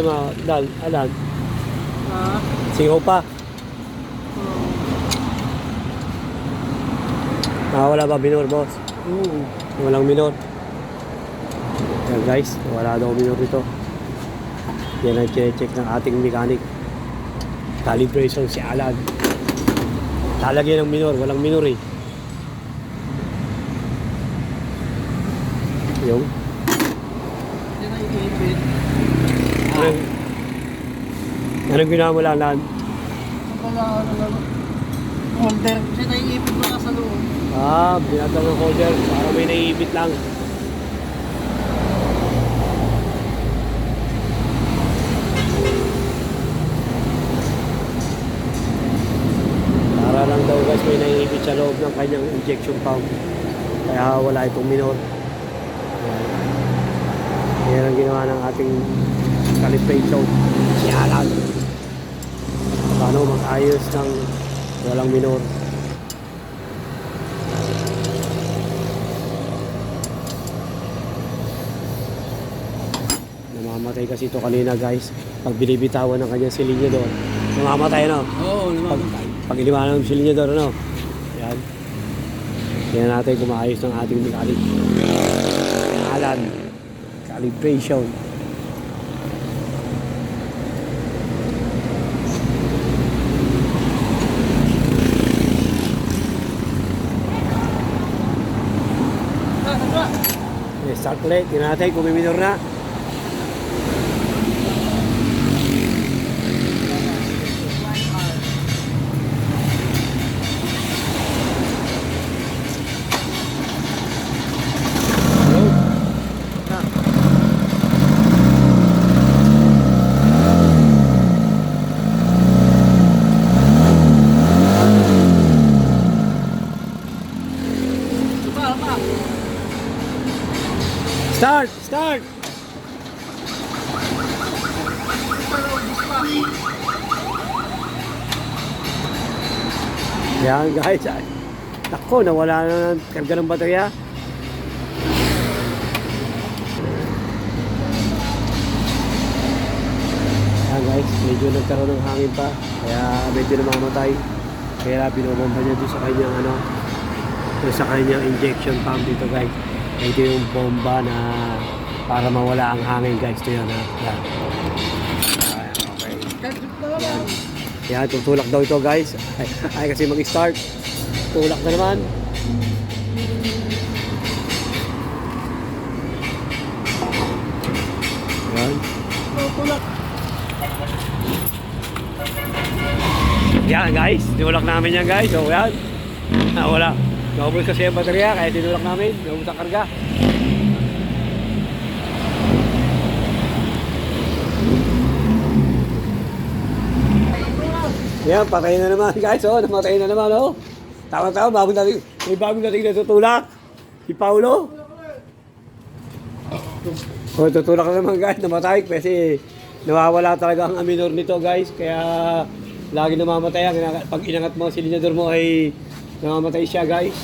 Problema, Dal, Alan? Ah, Singaw pa. oh. Nakawala ba minor, boss? Oo. Walang minor. Yan guys, wala daw minor dito. Yan ang check ng ating mechanic. Calibration si Alan. Lalagyan ng minor, walang minor eh. Yung, Yan ay ipit. anong, anong ginawa mo lang, Alan? Wala, ano lang. Holder. Kasi naiipit na sa loob. Ah, binatang ng holder para may naiibit lang. Para lang daw guys may naiibit sa loob ng kanyang injection pump. Kaya wala itong minor. Ayan. Yan ang ginawa ng ating calibration. Si Alan. Paano mag-ayos ng walang minor. Namamatay kasi ito kanina guys. Pag binibitawan ng kanyang silinyador, namamatay na. Oo, Pag, pag iniwanan ng silinyador, ano? Yan. Yan natin kumaayos ng ating mechanic. Alan. Calibration. Okay, start ulit. Tingnan natin Start! Start! Yan guys. Ay, Nako, nawala na ng karga ng baterya. Yan guys, medyo nagkaroon ng hangin pa. Kaya medyo namamatay. Kaya binobomba niya doon sa kanyang ano, sa kanyang injection pump dito guys. Ito yung bomba na para mawala ang hangin guys. Ito yun ha. Yan. Ayan, okay. Yan. Yan, tutulak daw ito guys. Ay, ay kasi mag-start. Tulak na naman. Yan. Tulak. Yan guys, tinulak namin yan guys. So yan. Ah, wala. Naubos kasi ang baterya kaya tinulak namin. Naubos ang karga. Yan, patay na naman guys. Oh, namatay na naman oh. Tama-tama, bagong dating, may bagong dating na tutulak. Si Paulo. Oh, tutulak na naman guys, namatay kasi nawawala talaga ang aminor nito guys. Kaya lagi namamatay pag inangat mo ang silinyador mo ay namamatay siya guys.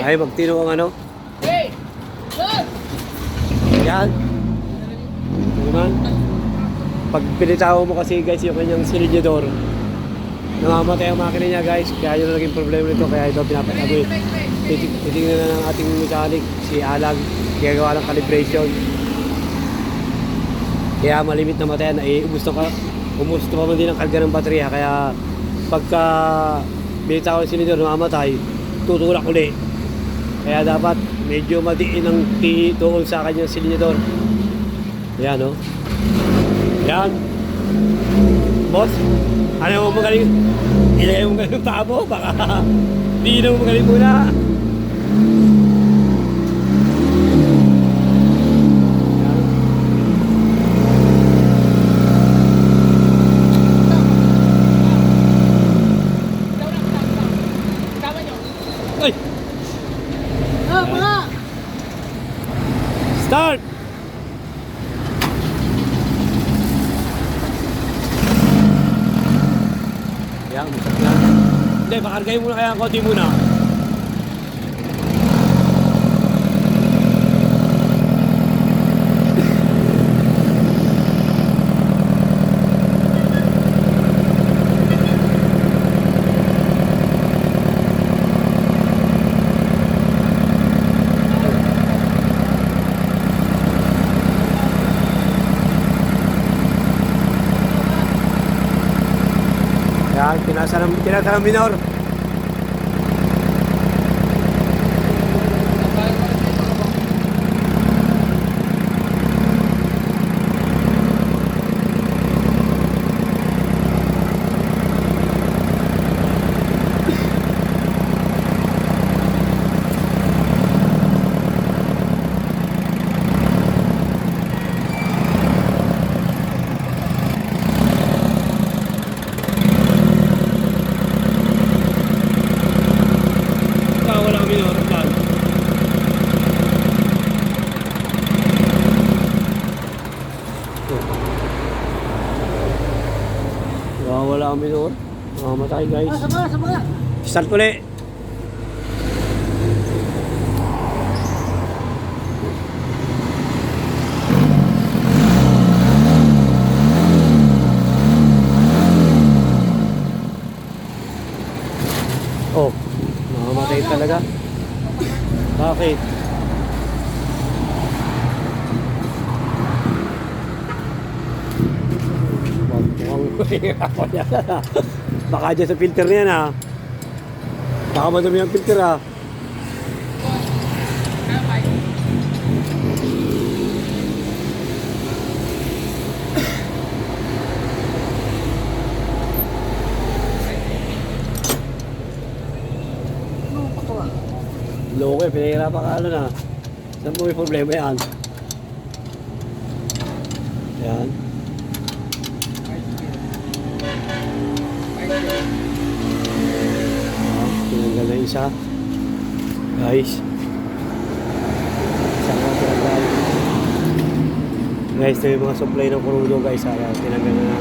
Ay, magtino ang ano. Yan. Naman. Pag pinitawa mo kasi guys yung kanyang silinyador, namamatay ang makina niya guys. Kaya yun ang naging problema nito. Kaya ito pinapatagoy. Titig- Titignan na ng ating mechanic, si Alag, gagawa ng calibration. Kaya malimit na matayan, eh, umusto ka, umusto pa man din ang karga ng baterya. Kaya pagka binitawan ang sinidor, namamatay, tutulak uli. Kaya dapat medyo madiin ang ti doon sa kanyang silinyador. Yan, no? Yan. Boss, ano mo magaling? Ilagay mo magaling mo, baka di na mo magaling muna. Yan. Ay! Ah, mga! Start! Yan, masarap yan. Hindi, pakargay muna kaya ang konti muna. Tinasa ng, tinasa ng minor. Kami minor. Mamamatay guys. Ah. Start ulit. Oh, mamamatay talaga. Bakit? Baka dyan sa filter na yan ha. Baka madumi ang filter ha. Loko eh, pinahirapan ka ano na. Saan mo may problema yan? Yan. Na. Guys. Isa nga tinanggal. Guys, ito yung mga supply ng kurudo guys. Ayan, tinanggal na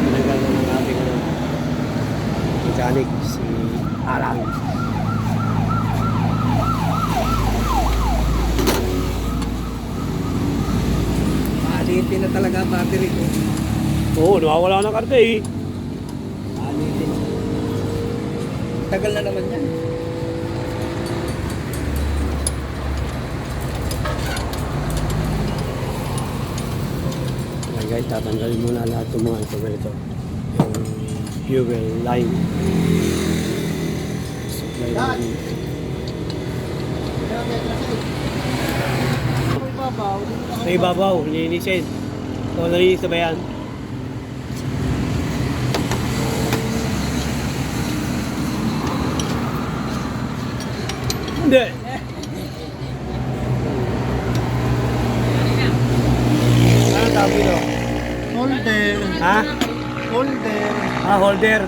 tinanggal na ng ating ano, mechanic si Alan. Alitin na talaga ang battery ko. Oo, nawawala ng karte eh. Alitin. Tagal na naman yan. Guys, tatanggalin muna lahat ng mga ito ganito. Yung fuel line. Supply line. May babaw. Sa ibabaw, linisin. O, nalinis na ba yan? Hindi. Ano tawag dito? Holder. Ha? Holder. Ah, holder.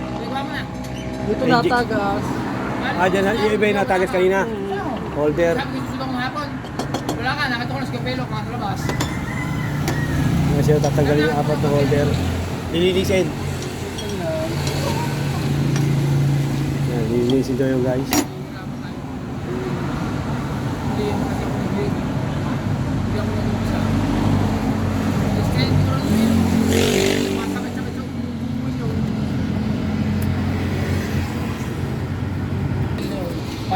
Dito Ay, natagas. Ah, dyan, yung iba yung natagas kanina. Holder. Sabi ko susunod hapon. Wala ka, nakita ko na sa kapelo, kung sa labas. Kasi tatanggalin yung apat na holder. Lilinisin. Lilinisin daw yung guys. Hindi ako nag-umpisa. Tapos kaya hindi ko lang yun. Masakit-sakit sa umuwi yun.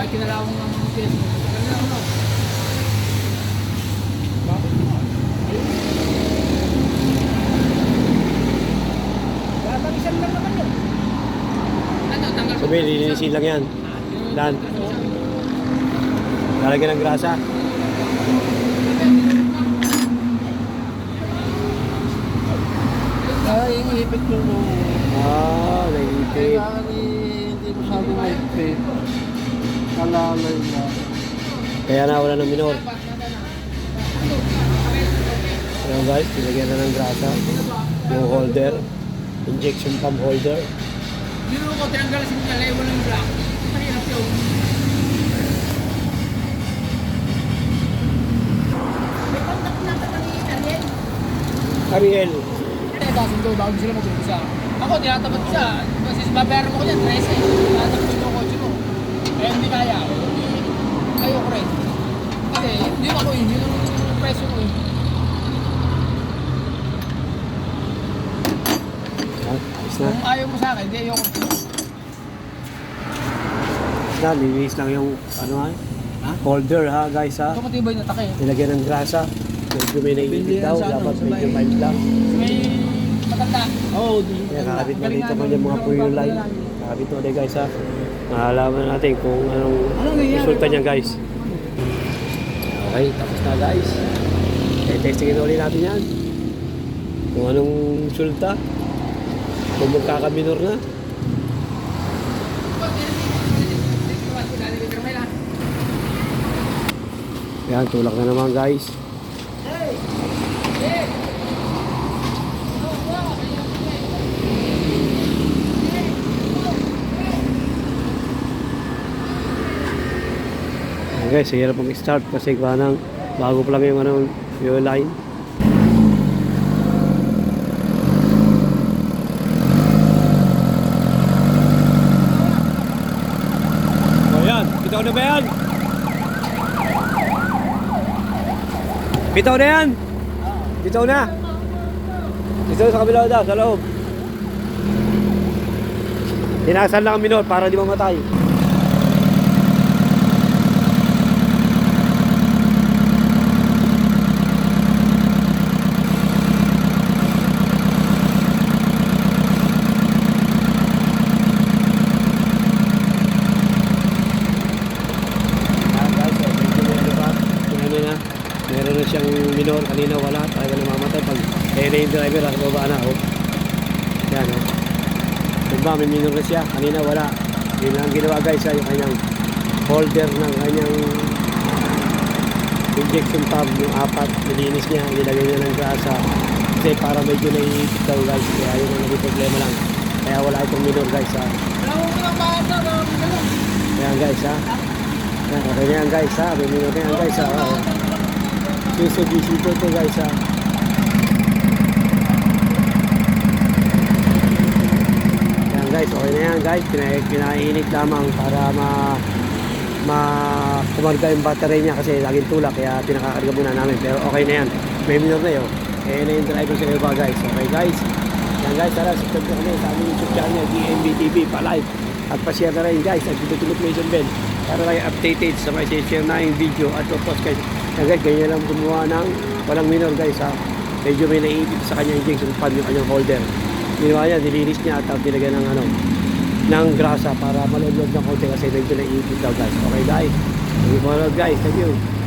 Bakit kinalawang ng mga pilis mo? Tagal na ako. Bakit? Babalisan lang naman yun. Ano, tanggal ko. Sabi, lilinisin lang yan. Dan. Lalagyan ng grasa. Ay, yung ipit ko no. Ah, naipit. Kaya ni hindi masyado maipit. Kalalay na. Kaya na wala ng minor. Ayan guys, nilagyan na ng grasa. Yung holder. Injection pump holder. Biro ko, tinanggal sa mga level ng black. Mahirap yun. Ariel. Eh, kasundo, bago sila mag-umpisa. Ako, tinatapat ko siya. Kasi babayaran mo ko yan, 13. Tinatapat ko ko. Eh, hindi kaya. Ayaw ko rin. Kasi, hindi ako yun. Yun ang presyo ko eh. Ayos na. Kung ayaw mo sa akin, hindi ayaw ko. Ayos na, linis lang yung ano ha. Holder ha guys ha. Ito matibay na take. Nilagyan ng grasa. Medyo may yan daw. sa ano, Dapat sa medyo mild lang. May matanda. Oo, oh, di. Kaya kakabit na dito man yung mga fuel line. Kapit mo ulit guys ha. Malalaman natin kung anong Ano resulta niya guys. Okay, tapos na guys. Okay, testingin ulit natin yan. Kung anong resulta. Kung magkakaminor na. Yan, tulak na naman guys. Ayan guys, hirap mag-start kasi parang bago pa lang yung ano, yung line. O yan, bitaw na ba yan? Bitaw na yan! Bitaw na! Bitaw sa kabila daw, sa loob. Tinasan lang ang minor para di mamatay. Ah, guys, so, medyo may ano pa, yung ano na, meron na siyang minor, kanina wala, talaga namamatay pag kaya na yung driver, nasa baba na, oh. Yan, oh. Diba, may minor na siya, kanina wala. Yun lang ang ginawa guys, ah, yung kanyang holder ng kanyang injection tub, yung apat, nilinis niya, nilagay niya ng grasa. Kasi para medyo naiipit daw guys, kaya yun ang naging problema lang. Kaya wala itong minor guys, ah. Ba ito? Ayan guys ha. Ayan, okay na yan guys ha. May minuto na yan guys ha. Oh. Suzuki Shito to guys ha. Ayan guys, okay na yan guys. Pina pinainit lamang para ma ma kumarga yung battery niya kasi laging tulak kaya pinakakarga muna namin. Pero okay na yan. May minor na yun. Eh na yung driver sa iba guys. Okay guys. Yan guys tara subscribe kami sa aming youtube channel DMB TV pa-like at pa-share na rin guys at dito notification bell para kayo updated sa mga share na yung video at course guys guys ganyan lang gumawa ng walang minor guys ha. Medyo may naiipit sa kanya injection pad yung kanyang holder. Ginawa niya nilinis niya at tinagyan ng ano ng grasa para malulog ng konti kasi medyo naiipit daw guys. Okay guys. Thank you guys. Thank you